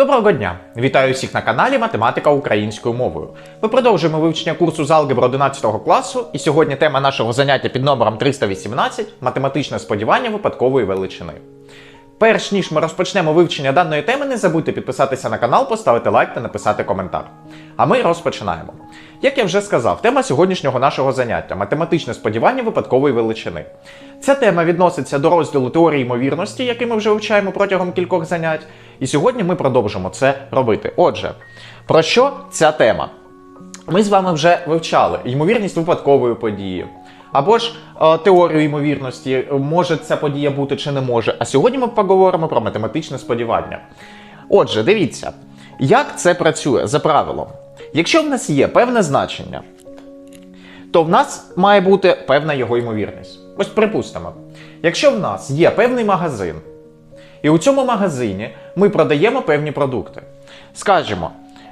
Доброго дня! Вітаю всіх на каналі Математика українською мовою. Ми продовжуємо вивчення курсу з алгебри 11 класу, і сьогодні тема нашого заняття під номером 318 математичне сподівання випадкової величини. Перш ніж ми розпочнемо вивчення даної теми, не забудьте підписатися на канал, поставити лайк та написати коментар. А ми розпочинаємо. Як я вже сказав, тема сьогоднішнього нашого заняття математичне сподівання випадкової величини. Ця тема відноситься до розділу теорії ймовірності, який ми вже вивчаємо протягом кількох занять. І сьогодні ми продовжимо це робити. Отже, про що ця тема? Ми з вами вже вивчали ймовірність випадкової події. Або ж е, теорію ймовірності, може ця подія бути чи не може. А сьогодні ми поговоримо про математичне сподівання. Отже, дивіться, як це працює за правилом. Якщо в нас є певне значення, то в нас має бути певна його ймовірність. Ось припустимо, якщо в нас є певний магазин, і у цьому магазині ми продаємо певні продукти. Скажімо,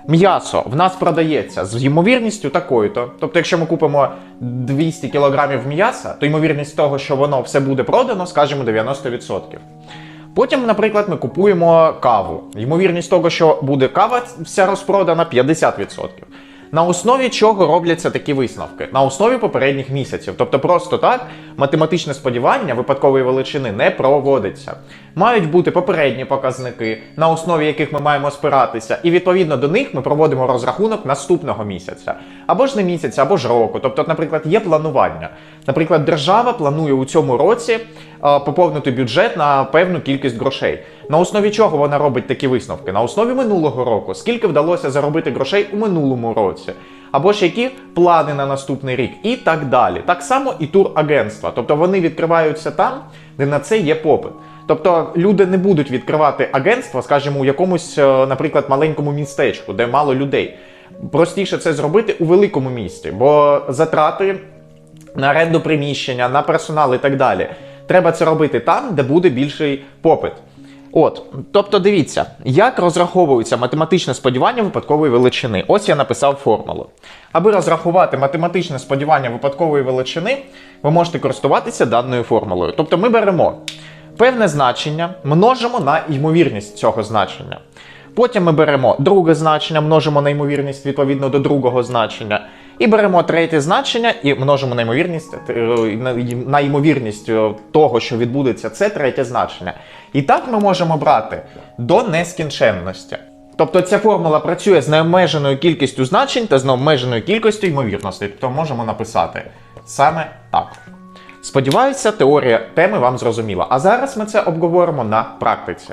м'ясо в нас продається з ймовірністю такою-то. Тобто, якщо ми купимо 200 кг м'яса, то ймовірність того, що воно все буде продано, скажімо, 90%. Потім, наприклад, ми купуємо каву. Ймовірність того, що буде кава вся розпродана 50%. На основі чого робляться такі висновки? На основі попередніх місяців. Тобто просто так математичне сподівання випадкової величини не проводиться. Мають бути попередні показники, на основі яких ми маємо спиратися, і відповідно до них ми проводимо розрахунок наступного місяця. Або ж не місяця, або ж року. Тобто, наприклад, є планування. Наприклад, держава планує у цьому році е, поповнити бюджет на певну кількість грошей. На основі чого вона робить такі висновки? На основі минулого року, скільки вдалося заробити грошей у минулому році, або ж які плани на наступний рік, і так далі. Так само і турагентства. Тобто вони відкриваються там, де на це є попит. Тобто люди не будуть відкривати агентства, скажімо, у якомусь, е, наприклад, маленькому містечку, де мало людей. Простіше це зробити у великому місті, бо затрати на оренду приміщення, на персонал і так далі. Треба це робити там, де буде більший попит. От, тобто, дивіться, як розраховується математичне сподівання випадкової величини. Ось я написав формулу. Аби розрахувати математичне сподівання випадкової величини, ви можете користуватися даною формулою. Тобто ми беремо певне значення, множимо на ймовірність цього значення. Потім ми беремо друге значення, множимо на ймовірність відповідно до другого значення. І беремо третє значення і множимо на ймовірність, е, на- ймовірність е, того, що відбудеться це третє значення. І так ми можемо брати до нескінченності. Тобто ця формула працює з необмеженою кількістю значень та з необмеженою кількістю ймовірностей. Тобто можемо написати саме так. Сподіваюся, теорія теми вам зрозуміла. А зараз ми це обговоримо на практиці.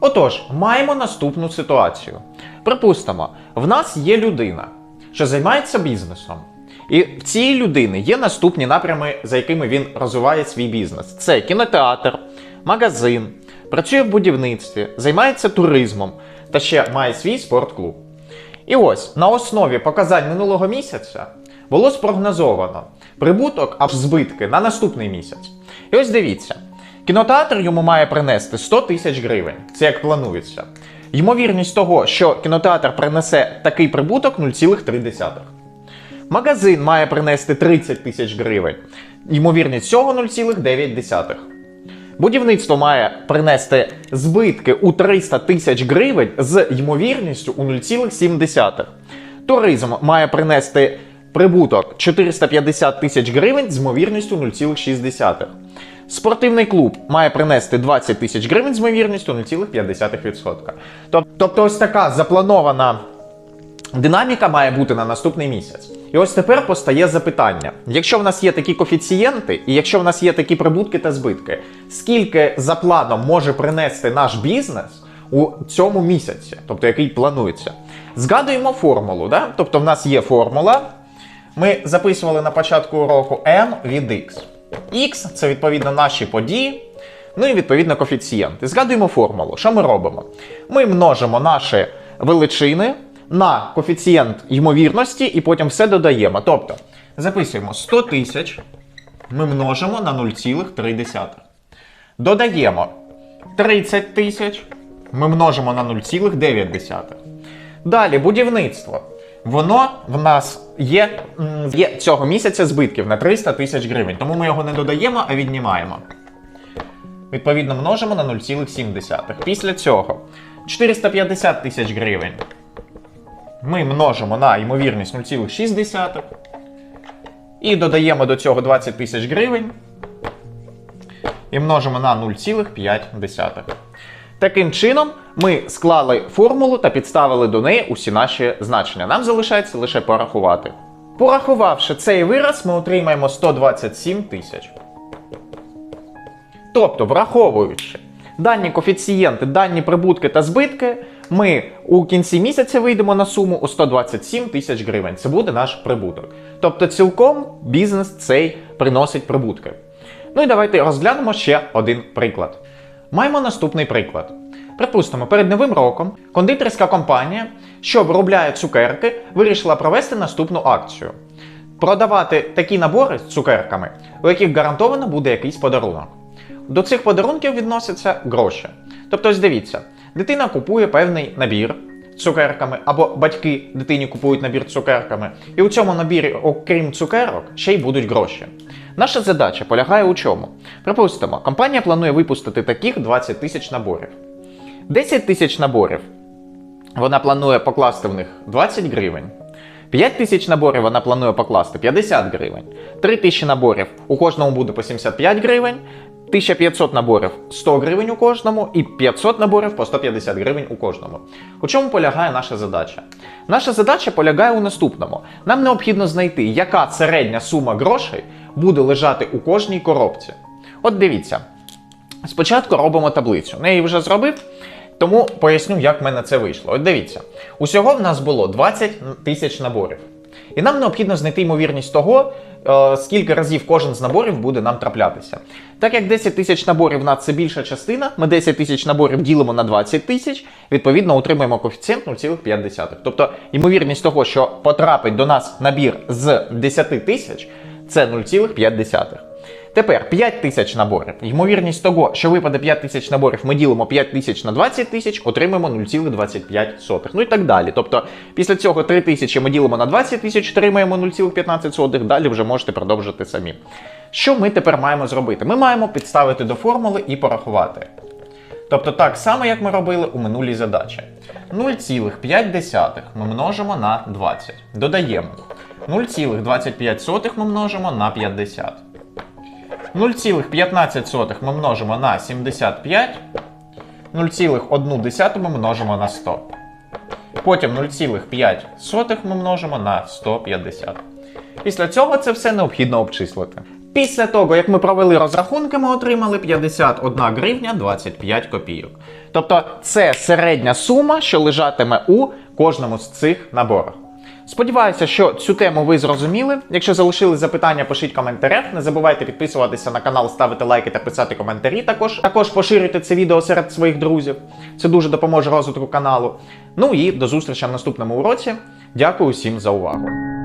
Отож, маємо наступну ситуацію. Припустимо, в нас є людина, що займається бізнесом. І в цієї людини є наступні напрями, за якими він розвиває свій бізнес: це кінотеатр, магазин, працює в будівництві, займається туризмом та ще має свій спортклуб. І ось на основі показань минулого місяця було спрогнозовано прибуток або збитки на наступний місяць. І ось дивіться, кінотеатр йому має принести 100 тисяч гривень. Це як планується. Ймовірність того, що кінотеатр принесе такий прибуток 0,3. Магазин має принести 30 тисяч гривень. Ймовірність цього 0,9. Будівництво має принести збитки у 300 тисяч гривень з ймовірністю у 0,7. Туризм має принести прибуток 450 тисяч гривень з ймовірністю 0,6. Спортивний клуб має принести 20 тисяч гривень з ймовірністю 0,5%. Тобто ось така запланована Динаміка має бути на наступний місяць. І ось тепер постає запитання: якщо в нас є такі коефіцієнти, і якщо в нас є такі прибутки та збитки, скільки за планом може принести наш бізнес у цьому місяці, тобто який планується? Згадуємо формулу. Да? Тобто в нас є формула. Ми записували на початку уроку m від x. X це відповідно наші події. Ну і відповідно коефіцієнти. Згадуємо формулу. Що ми робимо? Ми множимо наші величини на коефіцієнт ймовірності і потім все додаємо. Тобто записуємо 100 тисяч, ми множимо на 0,3. Додаємо 30 тисяч, ми множимо на 0,9. Далі будівництво. Воно в нас є, є цього місяця збитків на 300 тисяч гривень, тому ми його не додаємо, а віднімаємо. Відповідно, множимо на 0,7. Після цього 450 тисяч гривень. Ми множимо на ймовірність 0,6. І додаємо до цього 20 тисяч гривень. І множимо на 0,5. Таким чином, ми склали формулу та підставили до неї усі наші значення. Нам залишається лише порахувати. Порахувавши цей вираз, ми отримаємо 127 тисяч. Тобто, враховуючи дані коефіцієнти, дані прибутки та збитки, ми у кінці місяця вийдемо на суму у 127 тисяч гривень. Це буде наш прибуток. Тобто, цілком бізнес цей приносить прибутки. Ну і давайте розглянемо ще один приклад. Маємо наступний приклад. Припустимо, перед новим роком кондитерська компанія, що виробляє цукерки, вирішила провести наступну акцію. Продавати такі набори з цукерками, у яких гарантовано буде якийсь подарунок. До цих подарунків відносяться гроші. Тобто, ось дивіться, дитина купує певний набір цукерками, або батьки дитині купують набір цукерками, і у цьому набірі, окрім цукерок, ще й будуть гроші. Наша задача полягає у чому? Припустимо, компанія планує випустити таких 20 тисяч наборів. 10 тисяч наборів вона планує покласти в них 20 гривень. 5 тисяч наборів вона планує покласти 50 гривень. 3 тисячі наборів у кожному буде по 75 гривень. 1500 наборів 100 гривень у кожному і 500 наборів по 150 гривень у кожному. У чому полягає наша задача? Наша задача полягає у наступному: нам необхідно знайти, яка середня сума грошей буде лежати у кожній коробці. От дивіться, спочатку робимо таблицю. Її вже зробив. Тому поясню, як в мене це вийшло. От дивіться, усього в нас було 20 тисяч наборів. І нам необхідно знайти ймовірність того, е, скільки разів кожен з наборів буде нам траплятися. Так як 10 тисяч наборів в нас це більша частина, ми 10 тисяч наборів ділимо на 20 тисяч, відповідно отримаємо коефіцієнт 0,5. Тобто ймовірність того, що потрапить до нас набір з 10 тисяч, це 0,5. Тепер 5 тисяч наборів. Ймовірність того, що випаде 5 тисяч наборів, ми ділимо 5 тисяч на 20 тисяч, отримаємо 0,25. Ну і так далі. Тобто, після цього 3 тисячі ми ділимо на 20 тисяч, отримаємо 0,15, далі вже можете продовжити самі. Що ми тепер маємо зробити? Ми маємо підставити до формули і порахувати. Тобто так само, як ми робили у минулій задачі. 0,5 ми множимо на 20. Додаємо. 0,25 ми множимо на 50. 0,15 ми множимо на 75, 0,1 ми множимо на 100. Потім 0,5 ми множимо на 150. Після цього це все необхідно обчислити. Після того, як ми провели розрахунки, ми отримали 51 гривня 25 копійок. Тобто це середня сума, що лежатиме у кожному з цих наборах. Сподіваюся, що цю тему ви зрозуміли. Якщо залишили запитання, пишіть коментарях. Не забувайте підписуватися на канал, ставити лайки та писати коментарі. Також також поширюйте це відео серед своїх друзів. Це дуже допоможе розвитку каналу. Ну і до зустрічі в наступному уроці. Дякую всім за увагу.